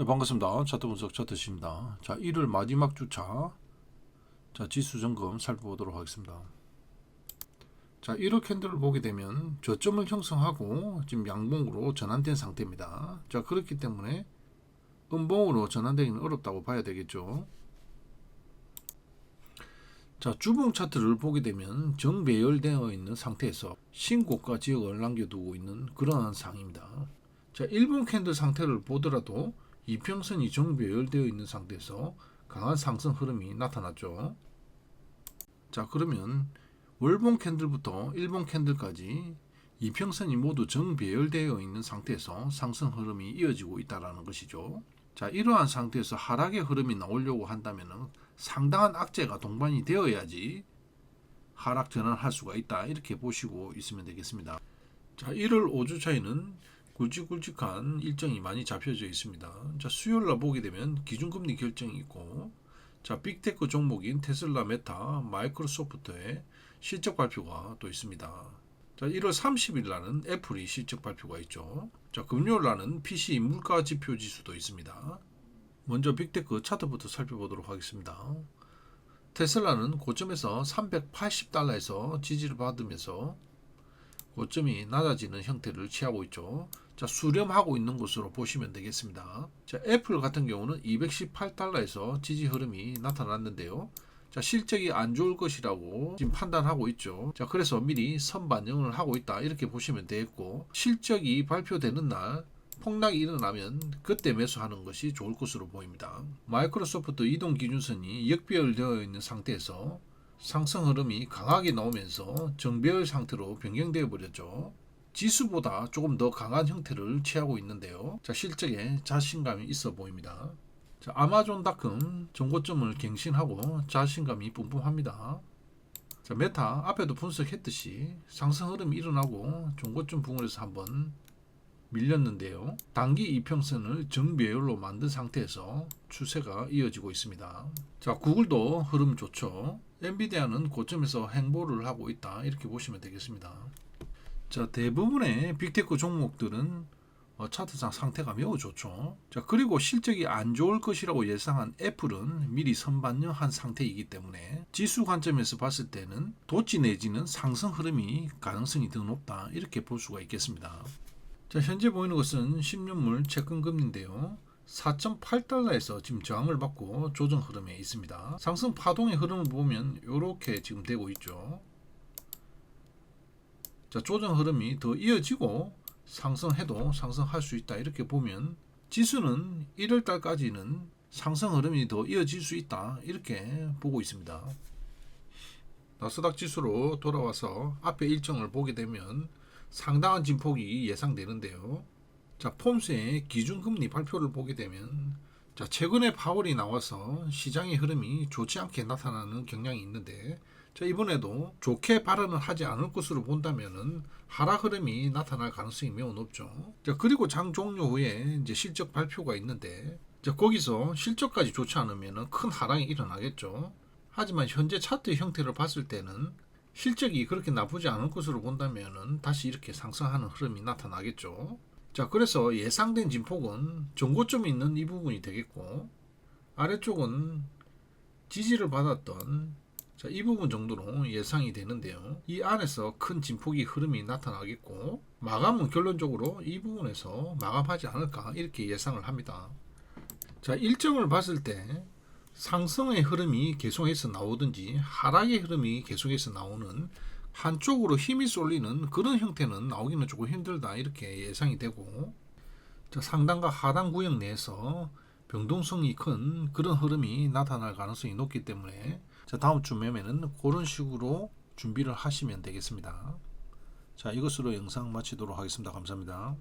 자, 반갑습니다. 차트 분석 차트십니다. 자, 1월 마지막 주차. 자, 지수 점검 살펴보도록 하겠습니다. 자, 1월 캔들을 보게 되면 저점을 형성하고 지금 양봉으로 전환된 상태입니다. 자, 그렇기 때문에 음봉으로 전환되기는 어렵다고 봐야 되겠죠. 자, 주봉 차트를 보게 되면 정배열되어 있는 상태에서 신고가 지역을 남겨두고 있는 그러한 상입니다. 자, 일본 캔들 상태를 보더라도 이평선이 정배열되어 있는 상태에서 강한 상승 흐름이 나타났죠. 자, 그러면 월봉 캔들부터 일본 캔들까지 이평선이 모두 정배열되어 있는 상태에서 상승 흐름이 이어지고 있다라는 것이죠. 자, 이러한 상태에서 하락의 흐름이 나오려고 한다면은 상당한 악재가 동반이 되어야지 하락 전환할 수가 있다. 이렇게 보시고 있으면 되겠습니다. 자, 1월 5주 차이는 굵직굵직한 일정이 많이 잡혀져 있습니다. 자, 수요일 날 보게 되면 기준금리 결정이 있고 자, 빅테크 종목인 테슬라, 메타, 마이크로소프트의 실적 발표가 또 있습니다. 자, 1월 30일 날은 애플이 실적 발표가 있죠. 자, 금요일 날은 PC 물가 지표 지수도 있습니다. 먼저 빅테크 차트부터 살펴보도록 하겠습니다. 테슬라는 고점에서 380달러에서 지지를 받으면서 고점이 낮아지는 형태를 취하고 있죠. 자, 수렴하고 있는 것으로 보시면 되겠습니다. 자, 애플 같은 경우는 218달러에서 지지 흐름이 나타났는데요. 자, 실적이 안 좋을 것이라고 지금 판단하고 있죠. 자, 그래서 미리 선반영을 하고 있다. 이렇게 보시면 되겠고, 실적이 발표되는 날 폭락이 일어나면 그때 매수하는 것이 좋을 것으로 보입니다. 마이크로소프트 이동 기준선이 역배열되어 있는 상태에서 상승 흐름이 강하게 나오면서 정배열 상태로 변경되어 버렸죠. 지수보다 조금 더 강한 형태를 취하고 있는데요. 자, 실적에 자신감이 있어 보입니다. 자, 아마존닷컴 정고점을 갱신하고 자신감이 뿜뿜합니다. 자, 메타 앞에도 분석했듯이 상승 흐름이 일어나고 종고점 부근에서 한번 밀렸는데요. 단기 이평선을 정배열로 만든 상태에서 추세가 이어지고 있습니다. 자, 구글도 흐름 좋죠. 엔비디아는 고점에서 행보를 하고 있다. 이렇게 보시면 되겠습니다. 자, 대부분의 빅테크 종목들은 어, 차트상 상태가 매우 좋죠. 자, 그리고 실적이 안 좋을 것이라고 예상한 애플은 미리 선반영한 상태이기 때문에 지수 관점에서 봤을 때는 도치 내지는 상승 흐름이 가능성이 더 높다. 이렇게 볼 수가 있겠습니다. 자, 현재 보이는 것은 10년물 채권 금리인데요. 4.8달러에서 지금 저항을 받고 조정 흐름에 있습니다. 상승 파동의 흐름을 보면 이렇게 지금 되고 있죠. 자, 조정 흐름이 더 이어지고 상승해도 상승할 수 있다. 이렇게 보면 지수는 1월 달까지는 상승 흐름이 더 이어질 수 있다. 이렇게 보고 있습니다. 나스닥 지수로 돌아와서 앞에 일정을 보게 되면 상당한 진폭이 예상되는데요. 자, 폼스의 기준금리 발표를 보게 되면 자, 최근에 파월이 나와서 시장의 흐름이 좋지 않게 나타나는 경향이 있는데 자, 이번에도 좋게 발언을 하지 않을 것으로 본다면은 하락 흐름이 나타날 가능성이 매우 높죠. 자, 그리고 장 종료 후에 이제 실적 발표가 있는데 자, 거기서 실적까지 좋지 않으면은 큰 하락이 일어나겠죠. 하지만 현재 차트 형태를 봤을 때는 실적이 그렇게 나쁘지 않을 것으로 본다면은 다시 이렇게 상승하는 흐름이 나타나겠죠. 자, 그래서 예상된 진폭은 정고점이 있는 이 부분이 되겠고 아래쪽은 지지를 받았던 자, 이 부분 정도로 예상이 되는데요. 이 안에서 큰 진폭이 흐름이 나타나겠고 마감은 결론적으로 이 부분에서 마감하지 않을까 이렇게 예상을 합니다. 자, 일정을 봤을 때 상승의 흐름이 계속해서 나오든지 하락의 흐름이 계속해서 나오는 한쪽으로 힘이 쏠리는 그런 형태는 나오기는 조금 힘들다 이렇게 예상이 되고 자, 상단과 하단 구역 내에서 변동성이 큰 그런 흐름이 나타날 가능성이 높기 때문에 자, 다음 주 매매는 그런 식으로 준비를 하시면 되겠습니다. 자, 이것으로 영상 마치도록 하겠습니다. 감사합니다.